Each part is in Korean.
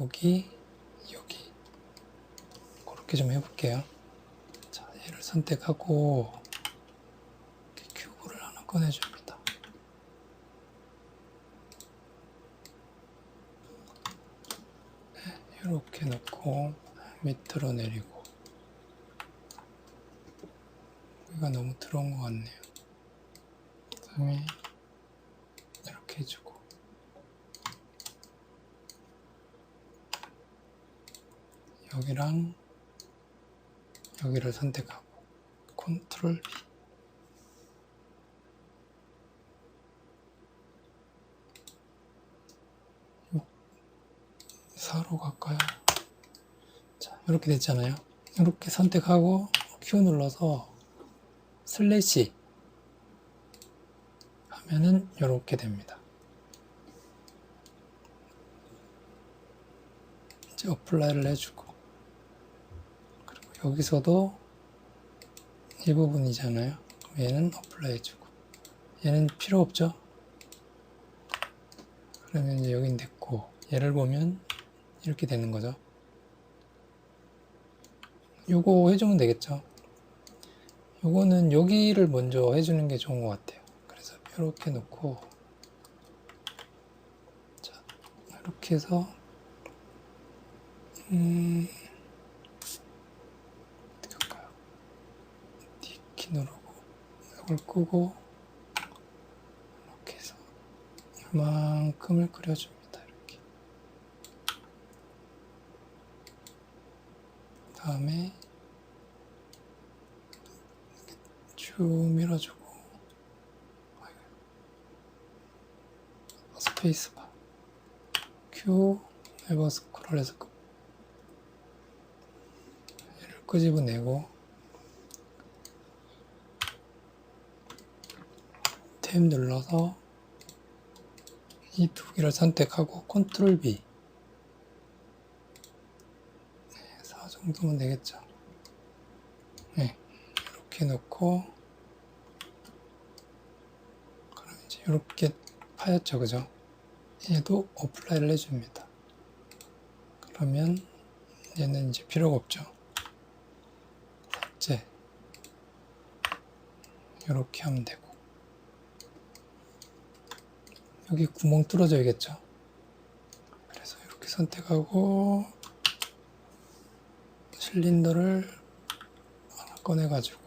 여기, 여기. 그렇게 좀 해볼게요. 자, 얘를 선택하고 큐브를 하나 꺼내줍니다. 네, 이렇게 놓고 밑으로 내리고 여기가 너무 들어온 것 같네요. 그다음에 이렇게 해주고 여기랑 여기를 선택하고 컨트롤 B. 요- 4로 갈까요? 자 이렇게 됐잖아요. 이렇게 선택하고 Q 눌러서 슬래시 하면은 이렇게 됩니다. 이제 어플라이를 해주고 여기서도 이 부분이잖아요. 그럼 얘는 어플라이 해주고 얘는 필요 없죠. 그러면 이제 여긴 됐고 얘를 보면 이렇게 되는 거죠. 요거 해주면 되겠죠. 요거는 여기를 먼저 해주는 게 좋은 것 같아요. 그래서 이렇게 놓고 자 이렇게 해서 음, 어떻게 할까요? D키 누르고 이걸 끄고 이렇게 해서 이만큼을 그려줍니다. 이렇게 다음에 쭉 밀어주고. 스페이스바 Q 네버 스크롤해서 끄- 얘를 끄집어내고 탭 눌러서 이 두 개를 선택하고 컨트롤 B. 4 정도면 되겠죠? 네, 이렇게 놓고 그럼 이제 이렇게 파였죠 그죠? 얘도 어플라이를 해줍니다. 그러면 얘는 이제 필요가 없죠. 삭제 이렇게 하면 되고 여기 구멍 뚫어져야겠죠? 그래서 이렇게 선택하고 실린더를 하나 꺼내 가지고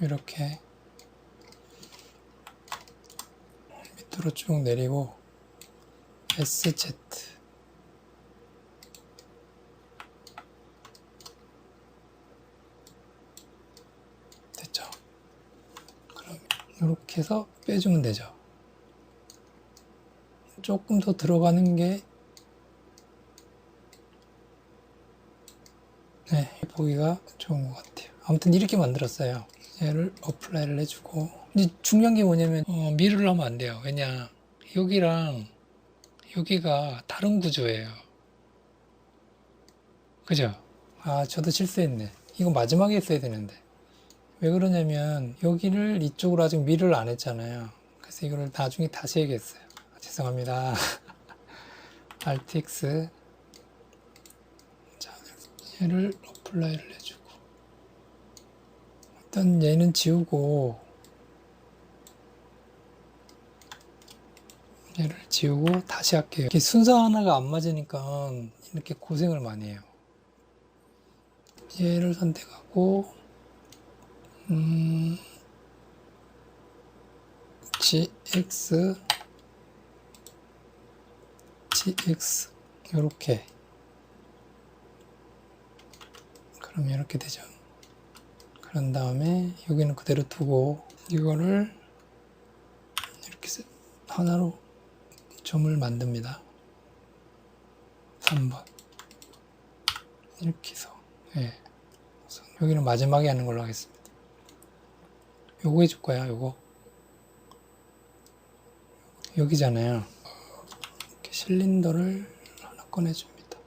이렇게 밑으로 쭉 내리고 SZ 됐죠? 그럼 이렇게 해서 빼주면 되죠. 조금 더 들어가는 게 네, 보기가 좋은 것 같아요. 아무튼 이렇게 만들었어요. 얘를 어플라이를 해주고 이제 중요한 게 뭐냐면 어, 미르를 하면 안 돼요. 왜냐 여기랑 여기가 다른 구조예요. 그죠? 아 저도 실수했네. 이거 마지막에 했어야 되는데 왜 그러냐면 여기를 이쪽으로 아직 미르를 안 했잖아요. 그래서 이거를 나중에 다시 해야겠어요. 아, 죄송합니다. Alt X 자 얘를 어플라이를 해주고 일단 얘는 지우고 얘를 지우고 다시 할게요. 이렇게 순서 하나가 안 맞으니까 이렇게 고생을 많이 해요. 얘를 선택하고 음, GX GX 이렇게 그럼 이렇게 되죠. 그런 다음에 여기는 그대로 두고 이거를 이렇게 세- 하나로 점을 만듭니다. 3번 이렇게 해서 예. 여기는 마지막에 하는 걸로 하겠습니다. 요거 해줄 거야 요거. 여기잖아요. 이렇게 실린더를 하나 꺼내줍니다.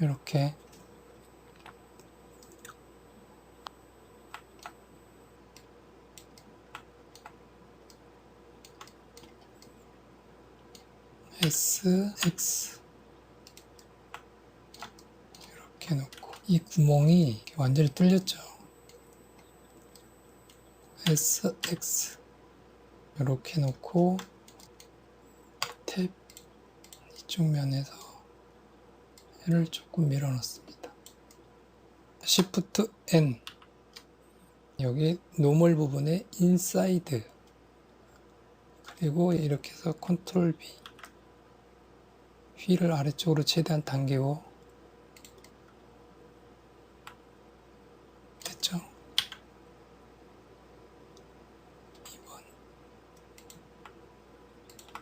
이렇게. X 이렇게 놓고. 이 구멍이 완전히 뚫렸죠. S, X. 이렇게 놓고 탭 이쪽 면에서 얘를 조금 밀어 넣습니다. Shift N. 여기 노멀 부분에 인사이드 그리고 이렇게 해서 컨트롤 B 휠을 아래쪽으로 최대한 당기고 됐죠? 2번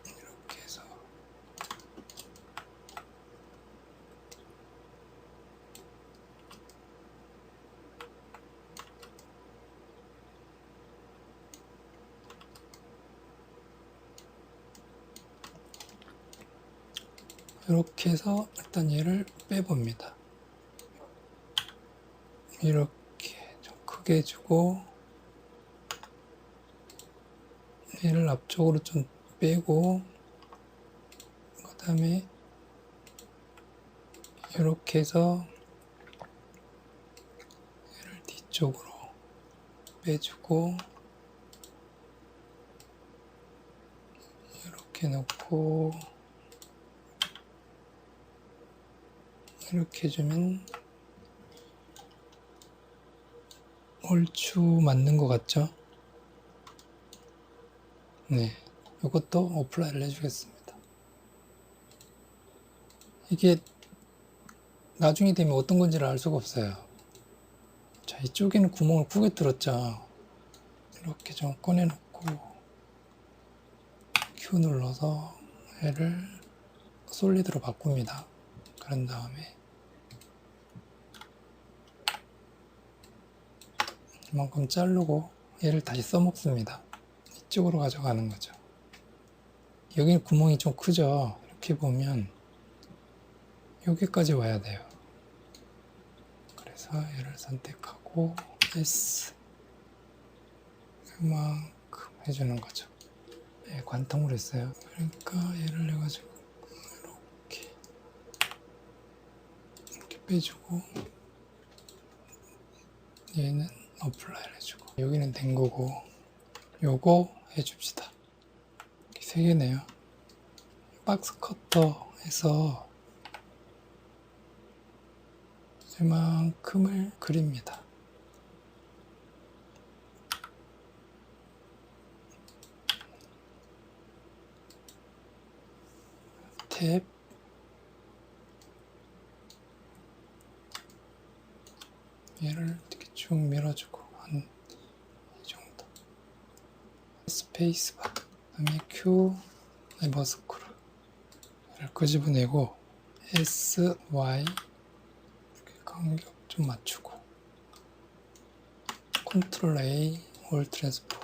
이렇게 해서 이렇게 해서 일단 얘를 빼봅니다. 이렇게 좀 크게 해주고 얘를 앞쪽으로 좀 빼고 그 다음에 이렇게 해서 얘를 뒤쪽으로 빼주고 이렇게 놓고 이렇게 해주면 얼추 맞는 것 같죠? 네, 이것도 어플라이를 해주겠습니다. 이게 나중에 되면 어떤 건지를 알 수가 없어요. 자, 이쪽에는 구멍을 크게 뚫었죠. 이렇게 좀 꺼내놓고 Q 눌러서 얘를 솔리드로 바꿉니다. 그런 다음에 이만큼 자르고 얘를 다시 써먹습니다. 이쪽으로 가져가는 거죠. 여기는 구멍이 좀 크죠. 이렇게 보면 여기까지 와야 돼요. 그래서 얘를 선택하고 S 이만큼 해주는 거죠. 예, 관통을 했어요. 그러니까 얘를 해가지고 이렇게 이렇게 빼주고 얘는 어플라이를 해주고. 여기는 된 거고 요거 해줍시다. 이렇게 세 개네요. 박스 커터에서 이만큼을 그립니다. 탭. 얘를 쭉 밀어주고 한 이 정도. 스페이스바 그다음에 Q 를 끄집어내고 S, Y 이렇게 간격 좀 맞추고 컨트롤 A, 올 트랜스포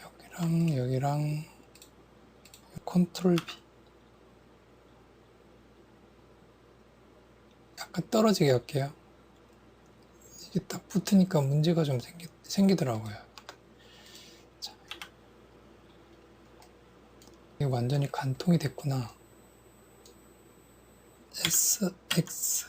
여기랑 여기랑 컨트롤 B. 약간 떨어지게 할게요. 이게 딱 붙으니까 문제가 좀 생기, 생기더라고요. 자. 이게 완전히 간통이 됐구나. S, X.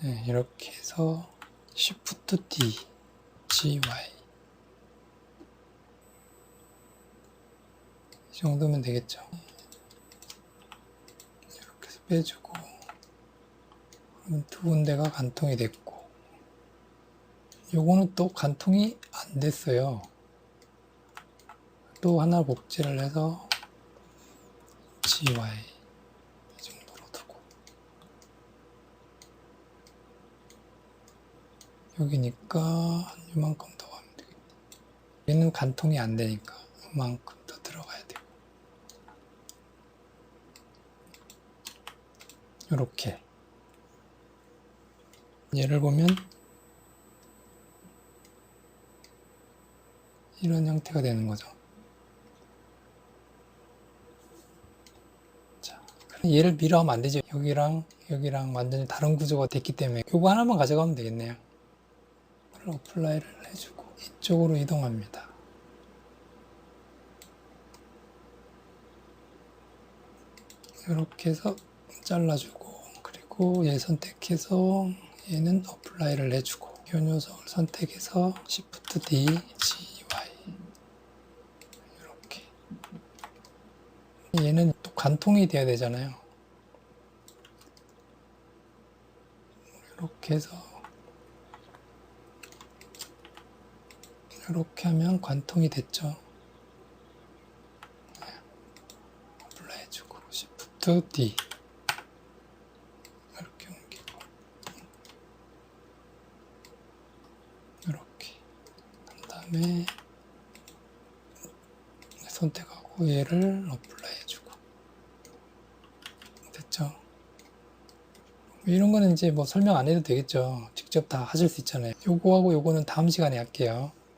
네, 이렇게 해서 Shift D, G, Y. 이 정도면 되겠죠. 빼주고 두 군데가 간통이 됐고 요거는 또 간통이 안 됐어요. 또 하나 복제를 해서 GY 이 정도로 두고 여기니까 한 이만큼 더 하면 되겠네. 얘는 간통이 안 되니까 이만큼 이렇게 예를 보면 이런 형태가 되는 거죠. 자, 얘를 밀어 하면 안 되죠. 여기랑 여기랑 완전히 다른 구조가 됐기 때문에 요거 하나만 가져가면 되겠네요. 어플라이를 해주고 이쪽으로 이동합니다. 이렇게 해서 잘라주고 그리고 얘 선택해서 얘는 어플라이를 해주고 이 녀석을 선택해서 Shift D, G, Y 이렇게 얘는 또 관통이 돼야 되잖아요. 이렇게 해서 이렇게 하면 관통이 됐죠. 네. 어플라이 해주고 Shift D 이렇게 옮기고 이렇게 한 다음에 선택하고 얘를 어플라이 해주고 됐죠? 이런 거는 이제 뭐 설명 안 해도 되겠죠. 직접 다 하실 수 있잖아요. 요거하고 요거는 다음 시간에 할게요.